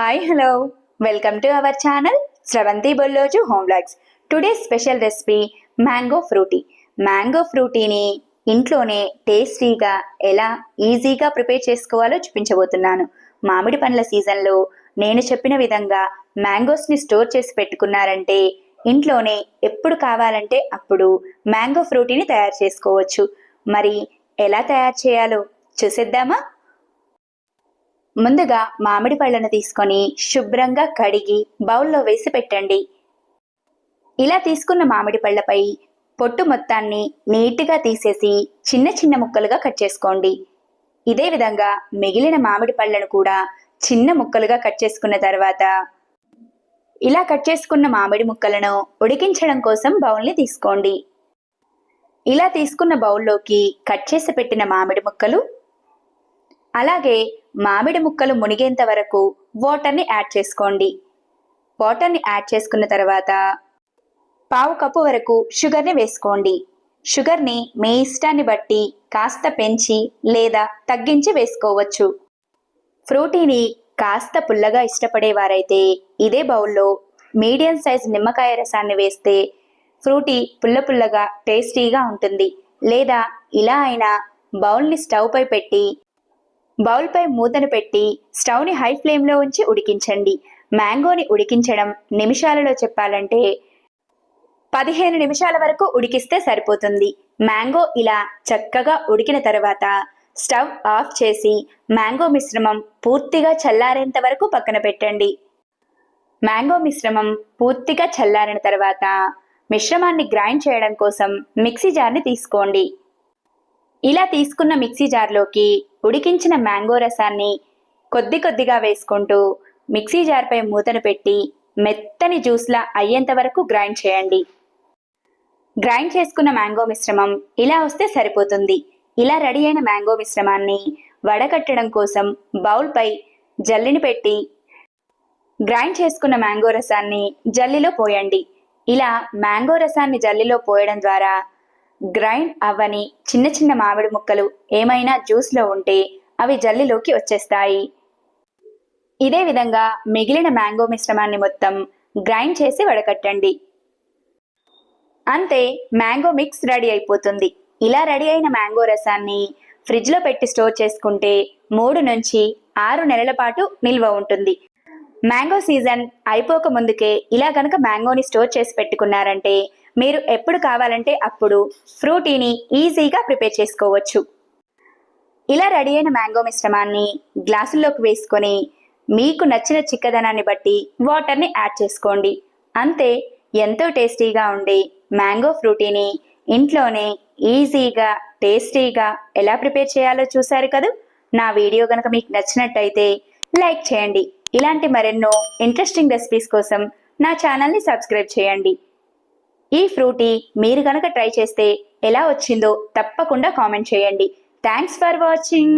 Hi hello welcome to our channel Sravanthi Bolloju home vlogs today special recipe mango Frooti mango ఫ్రూటీని ఇంట్లోనే టేస్టీగా ఎలా ఈజీగా prepare చేసుకోవాలో చూపించబోతున్నాను. మామిడి పండ్ల సీజన్లో నేను చెప్పిన విధంగా మ్యాంగోస్ని స్టోర్ చేసి పెట్టుకున్నారంటే ఇంట్లోనే ఎప్పుడు కావాలంటే అప్పుడు మ్యాంగో ఫ్రూటీని తయారు చేసుకోవచ్చు. మరి ఎలా తయారు చేయాలో చూసేద్దామా? ముందుగా మామిడి పళ్ళను తీసుకొని శుభ్రంగా కడిగి బౌల్లో వేసి పెట్టండి. ఇలా తీసుకున్న మామిడి పళ్ళపై పొట్టు మొత్తాన్ని నీట్గా తీసేసి చిన్న చిన్న ముక్కలుగా కట్ చేసుకోండి. ఇదే విధంగా మిగిలిన మామిడి పళ్ళను కూడా చిన్న ముక్కలుగా కట్ చేసుకున్న తర్వాత ఇలా కట్ చేసుకున్న మామిడి ముక్కలను ఉడికించడం కోసం బౌల్ని తీసుకోండి. ఇలా తీసుకున్న బౌల్లోకి కట్ చేసి పెట్టిన మామిడి ముక్కలు అలాగే మామిడి ముక్కలు మునిగేంత వరకు వాటర్ని యాడ్ చేసుకోండి. వాటర్ని యాడ్ చేసుకున్న తర్వాత పావు కప్పు వరకు షుగర్ని వేసుకోండి. షుగర్ని మీ ఇష్టాన్ని బట్టి కాస్త పెంచి లేదా తగ్గించి వేసుకోవచ్చు. ఫ్రూటీని కాస్త పుల్లగా ఇష్టపడేవారైతే ఇదే బౌల్లో మీడియం సైజ్ నిమ్మకాయ రసాన్ని వేస్తే ఫ్రూటీ పుల్ల పుల్లగా టేస్టీగా ఉంటుంది. లేదా ఇలా అయినా బౌల్ని స్టవ్పై పెట్టి బౌల్పై మూతను పెట్టి స్టవ్ని హై ఫ్లేమ్లో ఉంచి ఉడికించండి. మ్యాంగోని ఉడికించడం నిమిషాలలో చెప్పాలంటే పదిహేను నిమిషాల వరకు ఉడికిస్తే సరిపోతుంది. మ్యాంగో ఇలా చక్కగా ఉడికిన తర్వాత స్టవ్ ఆఫ్ చేసి మ్యాంగో మిశ్రమం పూర్తిగా చల్లారేంత వరకు పక్కన పెట్టండి. మ్యాంగో మిశ్రమం పూర్తిగా చల్లారిన తర్వాత మిశ్రమాన్ని గ్రైండ్ చేయడం కోసం మిక్సీ జార్ని తీసుకోండి. ఇలా తీసుకున్న మిక్సీ జార్లోకి ఉడికించిన మ్యాంగో రసాన్ని కొద్ది కొద్దిగా వేసుకుంటూ మిక్సీ జార్పై మూతను పెట్టి మెత్తని జ్యూస్లా అయ్యేంత వరకు గ్రైండ్ చేయండి. గ్రైండ్ చేసుకున్న మ్యాంగో మిశ్రమం ఇలా వస్తే సరిపోతుంది. ఇలా రెడీ అయిన మ్యాంగో మిశ్రమాన్ని వడకట్టడం కోసం బౌల్పై జల్లిని పెట్టి గ్రైండ్ చేసుకున్న మ్యాంగో రసాన్ని జల్లిలో పోయండి. ఇలా మ్యాంగో రసాన్ని జల్లిలో పోయడం ద్వారా గ్రైండ్ అవ్వని చిన్న చిన్న మామిడి ముక్కలు ఏమైనా జ్యూస్లో ఉంటే అవి జల్లిలోకి వచ్చేస్తాయి. ఇదే విధంగా మిగిలిన మ్యాంగో మిశ్రమాన్ని మొత్తం గ్రైండ్ చేసి వడకట్టండి. అంతే మ్యాంగో మిక్స్ రెడీ అయిపోతుంది. ఇలా రెడీ అయిన మ్యాంగో రసాన్ని ఫ్రిడ్జ్లో పెట్టి స్టోర్ చేసుకుంటే మూడు నుంచి ఆరు నెలల పాటు నిల్వ ఉంటుంది. మ్యాంగో సీజన్ అయిపోక ముందుకే ఇలా కనుక మ్యాంగోని స్టోర్ చేసి పెట్టుకున్నారంటే మీరు ఎప్పుడు కావాలంటే అప్పుడు ఫ్రూటీని ఈజీగా ప్రిపేర్ చేసుకోవచ్చు. ఇలా రెడీ అయిన మ్యాంగో మిశ్రమాన్ని గ్లాసుల్లోకి వేసుకొని మీకు నచ్చిన చిక్కదనాన్ని బట్టి వాటర్ని యాడ్ చేసుకోండి. అంతే ఎంతో టేస్టీగా ఉండే మ్యాంగో ఫ్రూటీని ఇంట్లోనే ఈజీగా టేస్టీగా ఎలా ప్రిపేర్ చేయాలో చూశారు కదా? నా వీడియో కనుక మీకు నచ్చినట్టయితే లైక్ చేయండి. ఇలాంటి మరెన్నో ఇంట్రెస్టింగ్ రెసిపీస్ కోసం నా ఛానల్ని సబ్స్క్రైబ్ చేయండి. ఈ ఫ్రూటీ మీరు కనుక ట్రై చేస్తే ఎలా వచ్చిందో తప్పకుండా కామెంట్ చేయండి. Thanks for watching